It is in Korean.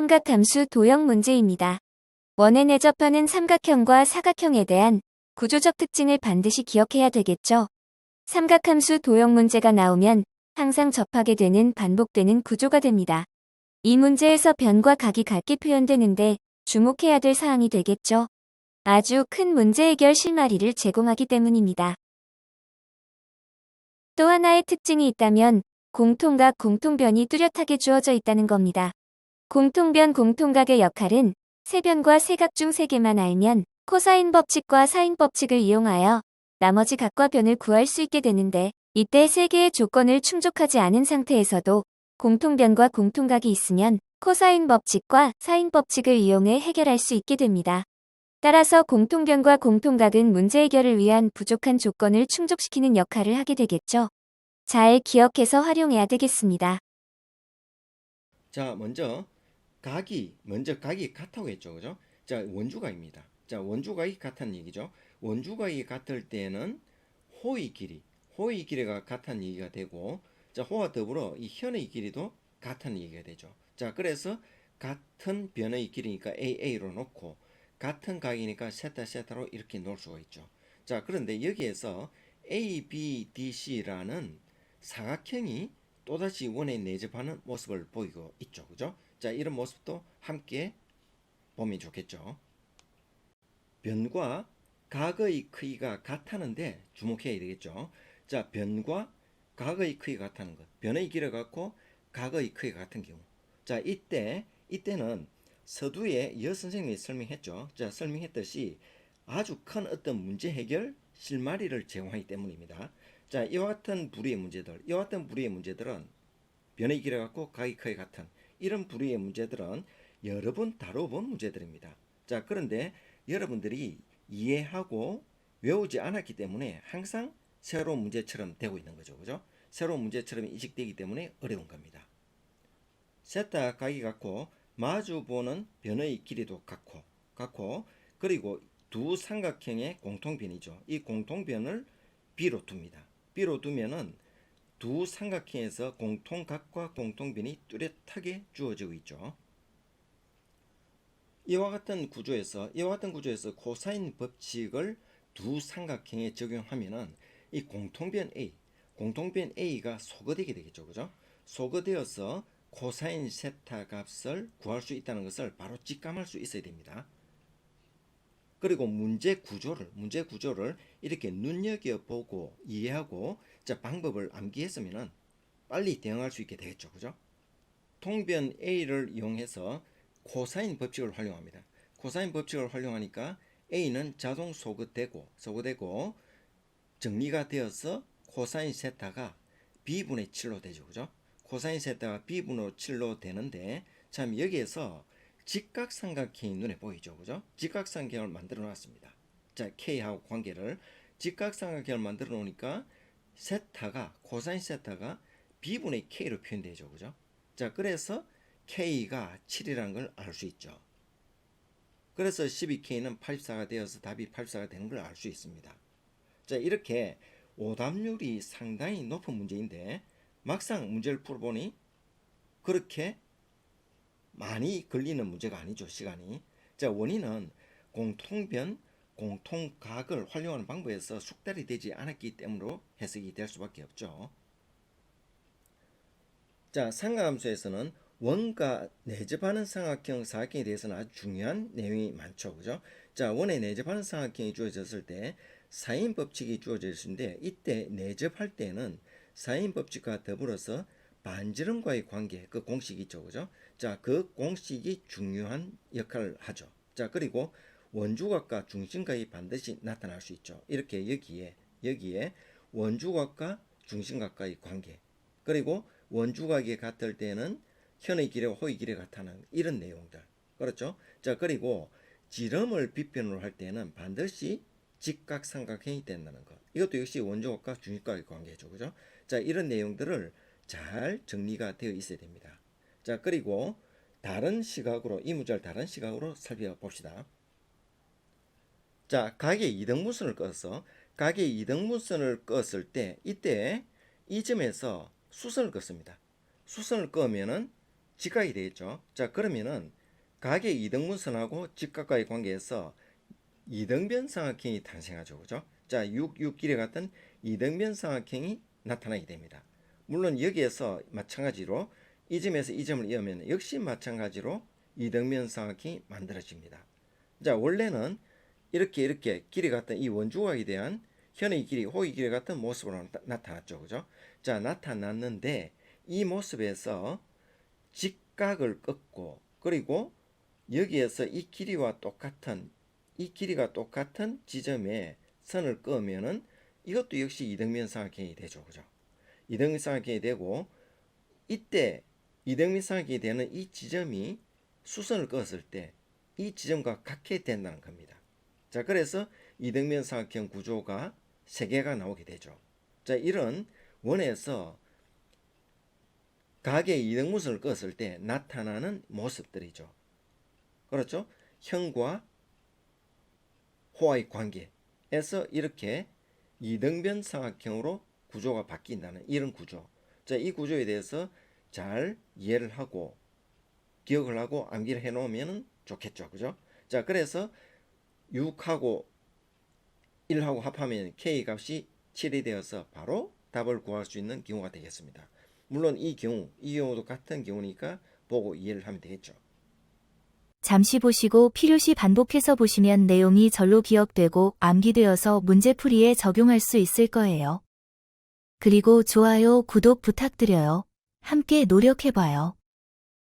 삼각함수 도형 문제입니다. 원에 내접하는 삼각형과 사각형에 대한 구조적 특징을 반드시 기억해야 되겠죠. 삼각함수 도형 문제가 나오면 항상 접하게 되는 반복되는 구조가 됩니다. 이 문제에서 변과 각이 같게 표현되는데 주목해야 될 사항이 되겠죠. 아주 큰 문제 해결 실마리를 제공하기 때문입니다. 또 하나의 특징이 있다면 공통각 공통변이 뚜렷하게 주어져 있다는 겁니다. 공통변 공통각의 역할은 세변과 세각 중 세 개만 알면 코사인 법칙과 사인 법칙을 이용하여 나머지 각과 변을 구할 수 있게 되는데 이때 세 개의 조건을 충족하지 않은 상태에서도 공통변과 공통각이 있으면 코사인 법칙과 사인 법칙을 이용해 해결할 수 있게 됩니다. 따라서 공통변과 공통각은 문제 해결을 위한 부족한 조건을 충족시키는 역할을 하게 되겠죠. 잘 기억해서 활용해야 되겠습니다. 자, 먼저 각이 먼저 각이 같다고 했죠. 그죠? 자, 원주각입니다. 자, 원주각이 같다는 얘기죠. 원주각이 같을 때는 호의 길이, 호의 길이가 같다는 얘기가 되고 자, 호와 더불어 이 현의 길이도 같다는 얘기가 되죠. 자, 그래서 같은 변의 길이니까 AA로 놓고 같은 각이니까 세타 세타로 이렇게 놓을 수가 있죠. 자, 그런데 여기에서 ABDC라는 사각형이 또다시 원에 내접하는 모습을 보이고 있죠. 그죠? 자, 이런 모습도 함께 보면 좋겠죠. 변과 각의 크기가 같다는데 주목해야 되겠죠. 자, 변과 각의 크기가 같다는 것. 변의 길을 갖고 각의 크기가 같은 경우. 자, 이때 이때는 서두에 여 선생님이 설명했죠. 자, 설명했듯이 아주 큰 어떤 문제 해결 실마리를 제공하기 때문입니다. 자, 이와 같은 부류의 문제들, 이와 같은 부류의 문제들은 변의 길을 갖고 각의 크기 같은 이런 부류의 문제들은 여러 번 다뤄본 문제들입니다. 자, 그런데 여러분들이 이해하고 외우지 않았기 때문에 항상 새로운 문제처럼 되고 있는 거죠. 그죠? 새로운 문제처럼 인식되기 때문에 어려운 겁니다. 세타 각이 같고 마주 보는 변의 길이도 같고 같고 그리고 두 삼각형의 공통변이죠. 이 공통변을 B로 둡니다. B로 두면은 두 삼각형에서 공통각과 공통변이 뚜렷하게 주어지고 있죠. 이와 같은 구조에서 이와 같은 구조에서 코사인 법칙을 두 삼각형에 적용하면은 이 공통변 A, 공통변 A가 소거되게 되겠죠. 그죠? 소거되어서 코사인 세타 값을 구할 수 있다는 것을 바로 직감할 수 있어야 됩니다. 그리고 문제 구조를 문제 구조를 이렇게 눈여겨 보고 이해하고 자 방법을 암기했으면은 빨리 대응할 수 있게 되겠죠. 그죠? 통변 A를 이용해서 코사인 법칙을 활용합니다. 코사인 법칙을 활용하니까 A는 자동 소거되고 소거되고 정리가 되어서 코사인 세타가 B분의 7로 되죠. 그죠? 코사인 세타가 B분의 7로 되는데 참 여기에서 직각삼각형이 눈에 보이죠. 그죠? 직각삼각형을 만들어 놨습니다. 자, K하고 관계를 직각삼각형을 만들어 놓으니까 세타가 코사인 세타가 B분의 K로 표현되죠. 그죠? 자, 그래서 K가 7이라는 걸 알 수 있죠. 그래서 12K는 84가 되어서 답이 84가 되는 걸 알 수 있습니다. 자, 이렇게 오답률이 상당히 높은 문제인데 막상 문제를 풀어보니 그렇게 많이 걸리는 문제가 아니죠, 시간이. 자, 원인은 공통변, 공통각을 활용하는 방법에서 숙달이 되지 않았기 때문으로 해석이 될 수밖에 없죠. 자, 삼각함수에서는 원과 내접하는 삼각형 사각형에 대해서는 아주 중요한 내용이 많죠. 그죠? 자, 원에 내접하는 삼각형이 주어졌을 때 사인 법칙이 주어졌는데 이때 내접할 때는 사인 법칙과 더불어서 반지름과의 관계 그 공식이 있죠. 그죠? 자, 그 공식이 중요한 역할을 하죠. 자, 그리고 원주각과 중심각이 반드시 나타날 수 있죠. 이렇게 여기에 여기에 원주각과 중심각과의 관계 그리고 원주각이 같을 때는 현의 길이와 호의 길이가 같다는 이런 내용들 그렇죠? 자 그리고 지름을 비편으로 할 때는 반드시 직각삼각형이 된다는 것 이것도 역시 원주각과 중심각의 관계죠. 그죠? 자 이런 내용들을 잘 정리가 되어 있어야 됩니다. 자 그리고 다른 시각으로 이 문제를 다른 시각으로 살펴봅시다. 자 각의 이등분선을 꺼서 각의 이등분선을 껐을 때 이때 이 점에서 수선을 껐습니다. 수선을 끄면은 직각이 되겠죠. 자, 그러면은 가게 이등분선하고 직각과의 관계에서 이등변 삼각형이 탄생하죠. 그죠? 자, 6, 6 길이 같은 이등변 삼각형이 나타나게 됩니다. 물론 여기에서 마찬가지로 이 점에서 이 점을 이으면 역시 마찬가지로 이등변 삼각형이 만들어집니다. 자, 원래는 이렇게 이렇게 길이 같은 이 원주각에 대한 현의 길이, 호의 길이 같은 모습으로 나- 나타났죠. 그죠? 자, 나타났는데 이 모습에서 직각을 꺾고 그리고 여기에서 이 길이와 똑같은 이 길이가 똑같은 지점에 선을 끄면은 이것도 역시 이등변 삼각형이 되죠. 그죠? 이등변 삼각형이 되고 이때 이등변 삼각형이 되는 이 지점이 수선을 그었을 때 이 지점과 같게 된다는 겁니다. 자, 그래서 이등변 삼각형 구조가 세 개가 나오게 되죠. 자, 이런 원에서 각의 이등분선을 그었을 때 나타나는 모습들이죠. 그렇죠? 형과 호와의 관계에서 이렇게 이등변 삼각형으로 구조가 바뀐다는 이런 구조. 자, 이 구조에 대해서 잘 이해를 하고 기억을 하고 암기를 해 놓으면 좋겠죠. 그죠? 자, 그래서 6하고 1하고 합하면 k 값이 7이 되어서 바로 답을 구할 수 있는 경우가 되겠습니다. 물론 이 경우, 이 경우도 같은 경우니까 보고 이해를 하면 되겠죠. 잠시 보시고 필요시 반복해서 보시면 내용이 절로 기억되고 암기되어서 문제풀이에 적용할 수 있을 거예요. 그리고 좋아요, 구독 부탁드려요. 함께 노력해봐요.